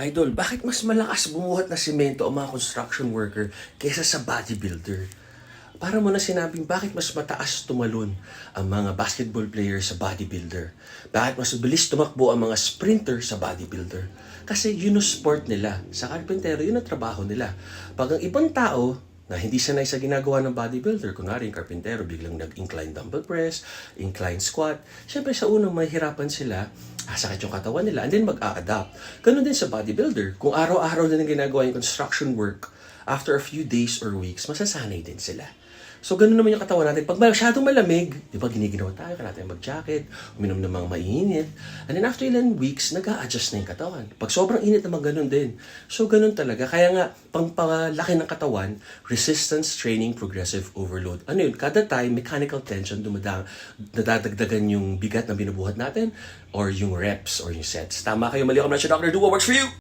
Idol, bakit mas malakas bumuhat na simento ang mga construction worker kaysa sa bodybuilder? Para mo na sinabing bakit mas mataas tumalon ang mga basketball player sa bodybuilder? Bakit mas bilis tumakbo ang mga sprinter sa bodybuilder? Kasi yun ang sport nila. Sa karpentero, yun ang trabaho nila. Pag ang ibang tao na hindi sanay sa ginagawa ng bodybuilder, kunwari yung karpentero biglang nag-incline dumbbell press, incline squat, syempre sa unang mahirapan sila, sakit yung katawan nila, and then mag-a-adapt. Ganun din sa bodybuilder. Kung araw-araw na ginagawa yung construction work, after a few days or weeks, masasanay din sila. So, ganun naman yung katawan natin. Pag masyadong malamig, di ba, giniginaw tayo, kailangan mag-jacket, uminom ng mga mainit. And then after ilan weeks, nag adjust na yung katawan. Pag sobrang init naman, ganun din. So, ganun talaga. Kaya nga, pang pangalaki ng katawan, resistance training progressive overload. Ano yun? Kada time, mechanical tension, dumadang, nadadagdagan yung bigat na binubuhat natin or yung reps or yung sets. Tama kayo, mali ako na siya, Dr. What works for you!